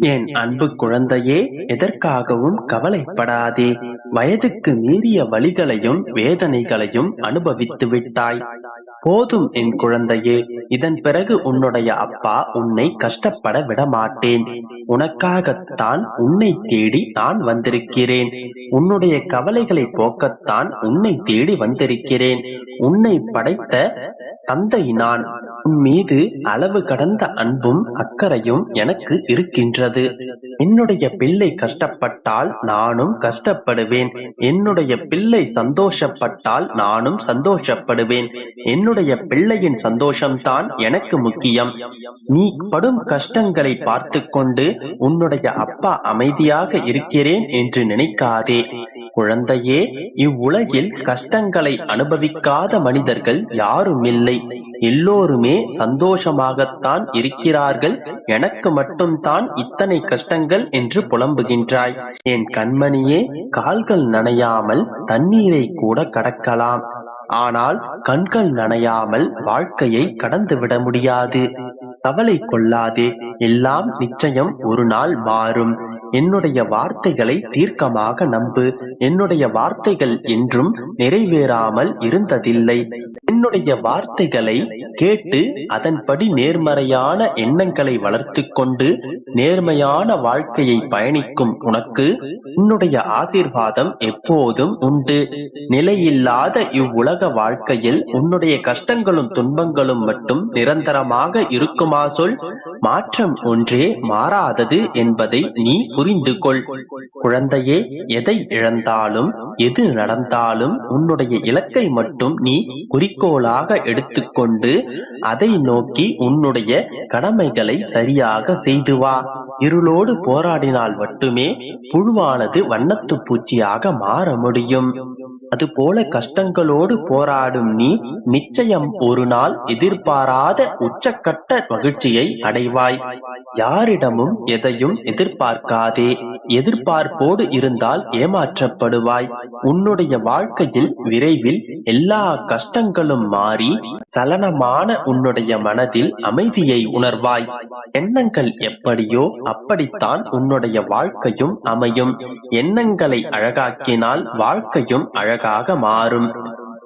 என் அன்பு குழந்தையே எதற்காகவும் கவலைப்படாதே. வயதுக்கு மீறிய வலிகளையும் வேதனைகளையும் அனுபவித்து விட்டாய். போதும் என் குழந்தையே இதன் பிறகு உன்னுடைய அப்பா உன்னை கஷ்டப்பட விடமாட்டேன். உனக்காகத்தான் உன்னை தேடி நான் வந்திருக்கிறேன். உன்னுடைய கவலைகளை போக்கத்தான் உன்னை தேடி வந்திருக்கிறேன். உன்னை படைத்த தந்தை நான் உன் மீது அளவு கடந்த அன்பும் அக்கறையும் எனக்கு இருக்கின்றது. என்னுடைய பிள்ளை கஷ்டப்பட்டால் நானும் கஷ்டப்படுவேன். என்னுடைய பிள்ளை சந்தோஷப்பட்டால் நானும் சந்தோஷப்படுவேன். என்னுடைய பிள்ளையின் சந்தோஷம்தான் எனக்கு முக்கியம். நீ படும் கஷ்டங்களை பார்த்து கொண்டு உன்னுடைய அப்பா அமைதியாக இருக்கிறேன் என்று நினைக்காதே. குழந்தையே இவ்வுலகில் கஷ்டங்களை அனுபவிக்காத மனிதர்கள் யாரும் இல்லை எல்லோருமே சந்தோஷமாகத்தான் இருக்கிறார்கள். எனக்கு மட்டும்தான் இத்தனை கஷ்டங்கள் என்று புலம்புகின்றாய். என் கண்மணியே கால்கள் நனையாமல் தண்ணீரை கூட கடக்கலாம். ஆனால் கண்கள் நனையாமல் வாழ்க்கையை கடந்து விட முடியாது. கவலை கொள்ளாதே எல்லாம் நிச்சயம் ஒரு நாள் மாறும். என்னுடைய வார்த்தைகளை தீர்க்கமாக நம்பு. என்னுடைய வார்த்தைகள் என்றும் நிறைவேறாமல் இருந்ததில்லை. என்னுடைய வார்த்தைகளை கேட்டு அதன்படி நேர்மறையான எண்ணங்களை வளர்த்து கொண்டு நேர்மையான வாழ்க்கையை பயணிக்கும் உனக்கு உன்னுடைய ஆசீர்வாதம் எப்போதும் உண்டு. நிலையில்லாத இவ்வுலக வாழ்க்கையில் உன்னுடைய கஷ்டங்களும் துன்பங்களும் மட்டும் நிரந்தரமாக இருக்குமா சொல். மாற்றம் ஒன்றே மாறாதது என்பதை நீ புரிந்து கொள் குழந்தையே எதை இழந்தாலும் எது நடந்தாலும் உன்னுடைய இலக்கை மட்டும் நீ குறிக்கோளாக எடுத்துக்கொண்டு அதை நோக்கி உன்னுடைய கடமைகளை சரியாக செய்து வா. இருளோடு போராடினால் மட்டுமே புழுவானது வண்ணத்து பூச்சியாக மாற முடியும். அதுபோல கஷ்டங்களோடு போராடும் நீ நிச்சயம் ஒரு நாள் எதிர்பாராத உச்சக்கட்ட மகிழ்ச்சியை அடைவாய். யாரிடமும் எதையும் எதிர்பார்க்காதே. எதிர்பார்ப்போடு இருந்தால் ஏமாற்றப்படுவாய். உன்னுடைய வாழ்க்கையில் விரைவில் எல்லா கஷ்டங்களும் மாறி சலனமான உன்னுடைய மனதில் அமைதியை உணர்வாய். எண்ணங்கள் எப்படியோ அப்படித்தான் உன்னுடைய வாழ்க்கையும் அமையும். எண்ணங்களை அழகாக்கினால் வாழ்க்கையும் அழகாக மாறும்.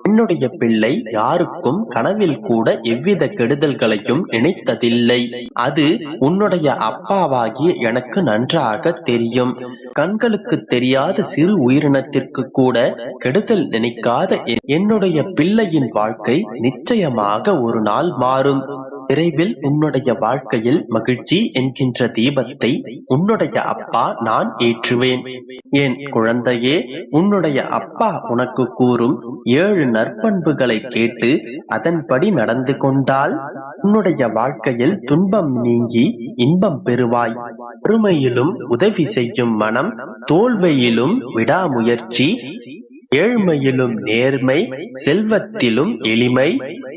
என்னுடைய பிள்ளை யாருக்கும் கனவில் கூட எவ்வித கெடுதல்களையும் நினைத்ததில்லை. அது உன்னுடைய அப்பாவாகிய எனக்கு நன்றாக தெரியும். கண்களுக்கு தெரியாத சிறு உயிரினத்திற்கு கூட கெடுதல் நினைக்காத என்னுடைய பிள்ளையின் வாழ்க்கை நிச்சயமாக ஒரு நாள் மாறும். விரைவில் உன்னுடைய வாழ்க்கையில் மகிழ்ச்சி என்கின்ற தீபத்தை உன்னுடைய அப்பா நான் ஏற்றுவேன். என் குழந்தையே உன்னுடைய அப்பா உனக்கு கூறும் ஏழு நற்பண்புகளை கேட்டு அதன்படி நடந்து கொண்டால் உன்னுடைய வாழ்க்கையில் துன்பம் நீங்கி இன்பம் பெறுவாய். பெருமையிலும் உதவி செய்யும் மனம் தோல்வியிலும் விடாமுயற்சி ஏழ்மையிலும் நேர்மை செல்வத்திலும் எளிமை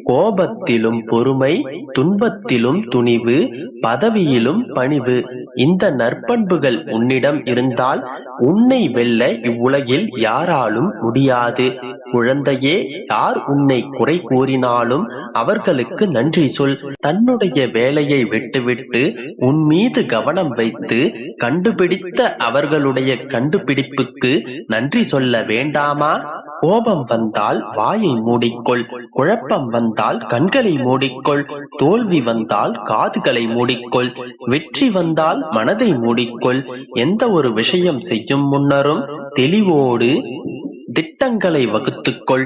கோபத்திலும் பொறுமை துன்பத்திலும் துணிவு பதவியிலும் பணிவு. இந்த நற்பண்புகள் உன்னிடம் இருந்தால் உன்னை வெல்ல இவ்வுலகில் யாராலும் முடியாது. குழந்தையே யார் உன்னை குறை கூறினாலும் அவர்களுக்கு நன்றி சொல். தன்னுடைய வேலையை விட்டுவிட்டு உன் மீது கவனம் வைத்து கண்டுபிடித்த அவர்களுடைய கண்டுபிடிப்புக்கு நன்றி சொல்ல வேண்டாமா? கோபம் வந்தால் வாயை மூடிக்கொள் குழப்பம் வந்தால் கண்களை மூடிக்கொள் தோல்வி வந்தால் காதுகளை மூடிக்கொள் வெற்றி வந்தால் மனதை மூடிக்கொள். எந்த ஒரு விஷயம் செய்யும் முன்னரும் தெளிவோடு திட்டங்களை வகுத்துக்கொள்.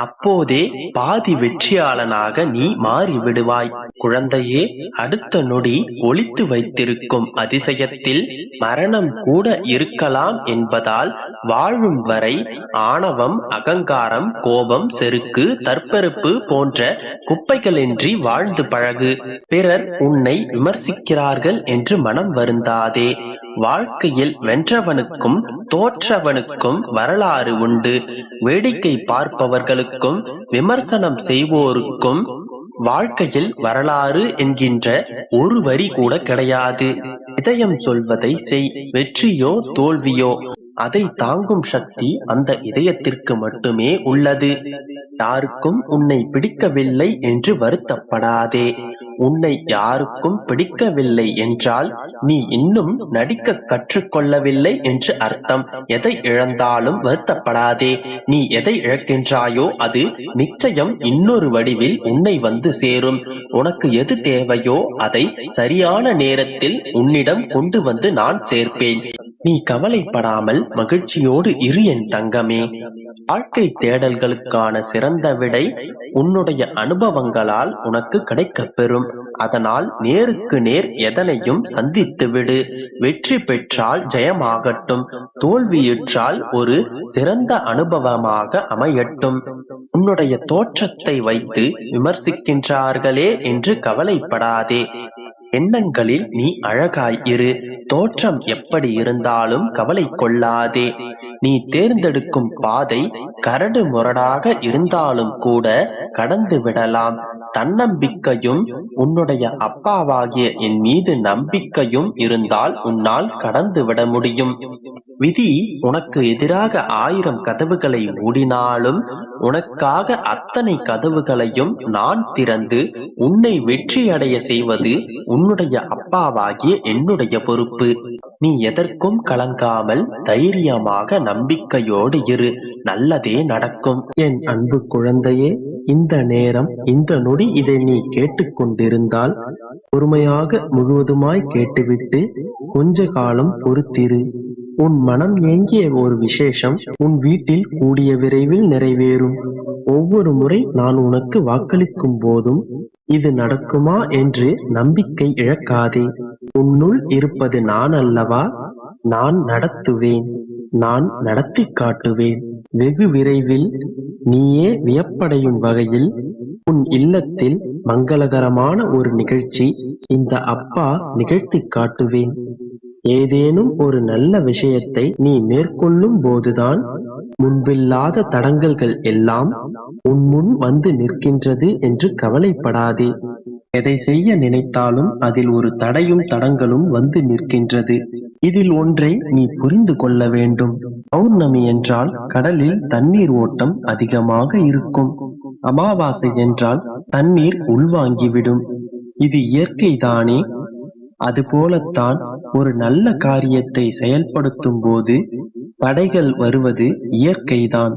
அப்போதே பாதி வெற்றியாளனாக நீ மாறி விடுவாய் குழந்தையே அடுத்த நொடி ஒளித்து வைத்திருக்கும் அதிசயத்தில் மரணம் கூட இருக்கலாம் என்பதால் வாழும் வரை ஆணவம் அகங்காரம் கோபம் செருக்கு தற்பெருப்பு போன்ற குப்பைகளின்றி வாழ்ந்து பழகு. பிறர் உன்னை விமர்சிக்கிறார்கள் என்று மனம் வருந்தாதே. வாழ்க்கையில் வென்றவனுக்கும் தோற்றவனுக்கும் வரலாறு உண்டு. வேடிக்கை பார்ப்பவர்களுக்கும் விமர்சனம் செய்வோருக்கும் வாழ்க்கையில் வரலாறு என்கின்ற ஒரு வரி கூட கிடையாது. இதயம் சொல்வதை செய் வெற்றியோ தோல்வியோ. அதை தாங்கும் சக்தி அந்த இதயத்திற்கு மட்டுமே உள்ளது. யாருக்கும் உன்னை பிடிக்கவில்லை என்று வருத்தப்படாதே. உன்னை யாருக்கும் பிடிக்கவில்லை என்றால் நீ இன்னும் நடிக்க கற்றுக்கொள்ளவில்லை என்று அர்த்தம். எதை இழந்தாலும் வருத்தப்படாதே. நீ எதை இழக்கின்றாயோ அது நிச்சயம் இன்னொரு வடிவில் உன்னை வந்து சேரும். உனக்கு எது தேவையோ அதை சரியான நேரத்தில் உன்னிடம் கொண்டு வந்து நான் சேர்ப்பேன். நீ கவலைப்படாமல் மகிழ்ச்சியோடு இரு என் தங்கமே. வாழ்க்கை தேடல்களுக்கான சிறந்த விடை உன்னுடைய அனுபவங்களால் உனக்கு கிடைக்கப் பெறும். அதனால் நேருக்கு நேர் எதனையும் சந்தித்து விடு. வெற்றி பெற்றால் ஜெயமாகட்டும். தோல்வியுற்றால் ஒரு சிறந்த அனுபவமாக அமையட்டும். உன்னுடைய தோற்றத்தை வைத்து விமர்சிக்கின்றார்களே என்று கவலைப்படாதே. எண்ணங்களில் நீ அழகாய் இரு. தோற்றம் எப்படி இருந்தாலும் கவலை கொள்ளாதே. நீ தேர்ந்தெடுக்கும் பாதை கரடு முரடாக இருந்தாலும் கூட கடந்து விடலாம். தன்னம்பிக்கையும் உன்னுடைய அப்பாவாகிய என் மீது நம்பிக்கையும் இருந்தால் உன்னால் கடந்து விட முடியும். விதி உனக்கு எதிராக ஆயிரம் கதவுகளை மூடினாலும் உனக்காக அத்தனை கதவுகளையும் நான் திறந்து உன்னை வெற்றியடைய செய்வது உன்னுடைய அப்பாவாகிய என்னுடைய பொறுப்பு. நீ எதற்கும் கலங்காமல் தைரியமாக நம்பிக்கையோடு இரு. நல்லதே நடக்கும். என் அன்பு குழந்தையே இந்த நேரம் இந்த நொடி இதை நீ கேட்டுக்கொண்டிருந்தால் பொறுமையாக முழுவதுமாய் கேட்டுவிட்டு கொஞ்ச காலம் பொறுத்திரு. உன் மனம் ஏங்கிய ஒரு விசேஷம் உன் வீட்டில் கூடிய விரைவில் நிறைவேறும். ஒவ்வொரு முறை நான் உனக்கு வாக்களிக்கும் போதும் இது நடக்குமா என்று நம்பிக்கை இழக்காதே. உன்னுள் இருப்பது நான் அல்லவா? நான் நடத்துவேன். நான் நடத்தி காட்டுவேன். வெகு விரைவில் நீயே வியப்படையும் வகையில் உன் இல்லத்தில் மங்களகரமான ஒரு நிகழ்ச்சி இந்த அப்பா நிகழ்த்தி காட்டுவேன். ஏதேனும் ஒரு நல்ல விஷயத்தை நீ மேற்கொள்ளும் போதுதான் முன்பில்லாத தடங்கல்கள் எல்லாம் உன் முன் வந்து நிற்கின்றது என்று கவலைப்படாதே. எதை செய்ய நினைத்தாலும் அதில் ஒரு தடையும் தடங்களும் வந்து நிற்கின்றது. இதில் ஒன்றை நீ புரிந்து கொள்ள வேண்டும். பௌர்ணமி என்றால் கடலில் தண்ணீர் ஓட்டம் அதிகமாக இருக்கும். அமாவாசை என்றால் தண்ணீர் உள்வாங்கிவிடும். இது இயற்கைதானே. அதுபோலத்தான் ஒரு நல்ல காரியத்தை செயல்படுத்தும் போது தடைகள் வருவது இயற்கைதான்.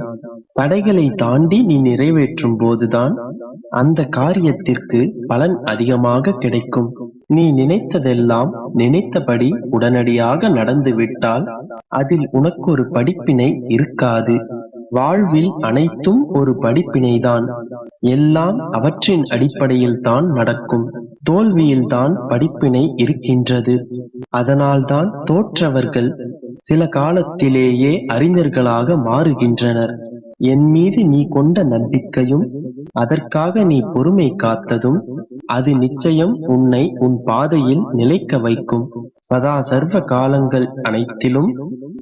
தடைகளை தாண்டி நீ நிறைவேற்றும் போதுதான் அந்த காரியத்திற்கு பலன் அதிகமாக கிடைக்கும். நீ நினைத்ததெல்லாம் நினைத்தபடி உடனடியாக நடந்துவிட்டால் அதில் உனக்கு ஒரு படிப்பினை இருக்காது. வாழ்வில் அனைத்தும் ஒரு படிப்பினைதான். எல்லாம் அவற்றின் அடிப்படையில் தான் நடக்கும். தோல்வியில்தான் படிப்பினை இருக்கின்றது. அதனால்தான் தோற்றவர்கள் சில காலத்திலேயே அறிஞர்களாக மாறுகின்றனர். என் மீது நீ கொண்ட நம்பிக்கையும் அதற்காக நீ பொறுமை காத்ததும் அது நிச்சயம் உன்னை உன் பாதையில் நிலைக்க வைக்கும். சதா சர்வ காலங்கள் அனைத்திலும்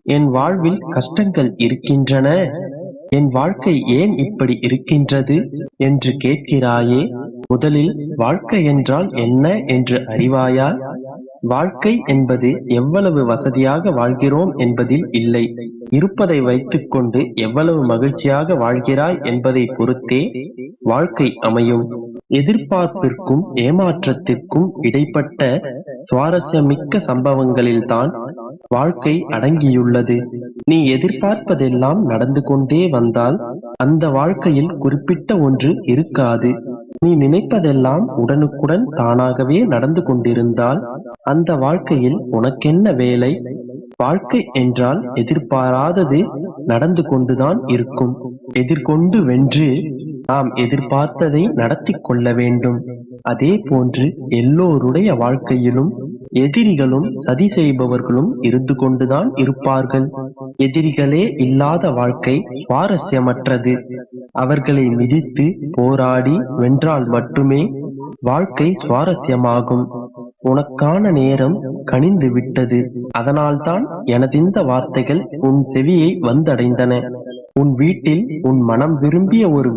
என் வாழ்வில் கஷ்டங்கள் இருக்கின்றன. என் வாழ்க்கை ஏன் இப்படி இருக்கின்றது என்று கேட்கிறாயே? முதலில் வாழ்க்கை என்றால் என்ன என்று அறிவாயா? வாழ்க்கை என்பது எவ்வளவு வசதியாக வாழ்கிறோம் என்பதில் இல்லை. இருப்பதை வைத்துக்கொண்டு எவ்வளவு மகிழ்ச்சியாக வாழ்கிறாய் என்பதை பொறுத்தே வாழ்க்கை அமையும். எதிர்பார்ப்பிற்கும் ஏமாற்றத்திற்கும் இடைப்பட்ட சுவாரஸ்யமிக்க சம்பவங்களில்தான் வாழ்க்கை அடங்கியுள்ளது. நீ எதிர்பார்ப்பதெல்லாம் நடந்து கொண்டே வந்தால் அந்த வாழ்க்கையில் குறிப்பிட்ட ஒன்று இருக்காது. நீ நினைப்பதெல்லாம் உடனுக்குடன் தானாகவே நடந்து கொண்டிருந்தால் அந்த வாழ்க்கையில் உனக்கென்ன வேலை? வாழ்க்கை என்றால் எதிர்பாராதது நடந்து கொண்டுதான் இருக்கும். எதிர்கொண்டு வென்று நாம் எதிர்பார்த்ததை நடத்தி கொள்ள வேண்டும். அதே போன்று எல்லோருடைய வாழ்க்கையிலும் எதிரிகளும் சதி செய்பவர்களும் இருந்து கொண்டுதான் இருப்பார்கள். எதிரிகளே இல்லாத வாழ்க்கை சுவாரஸ்யமற்றது. அவர்களை மிதித்து போராடி வென்றால் மட்டுமே வாழ்க்கை சுவாரஸ்யமாகும். உனக்கான நேரம் கனிந்து விட்டது. அதனால்தான் எனதிந்த வார்த்தைகள் உன் செவியை வந்தடைந்தன. உன் வீட்டில் உன் மனம் விரும்பிய ஒரு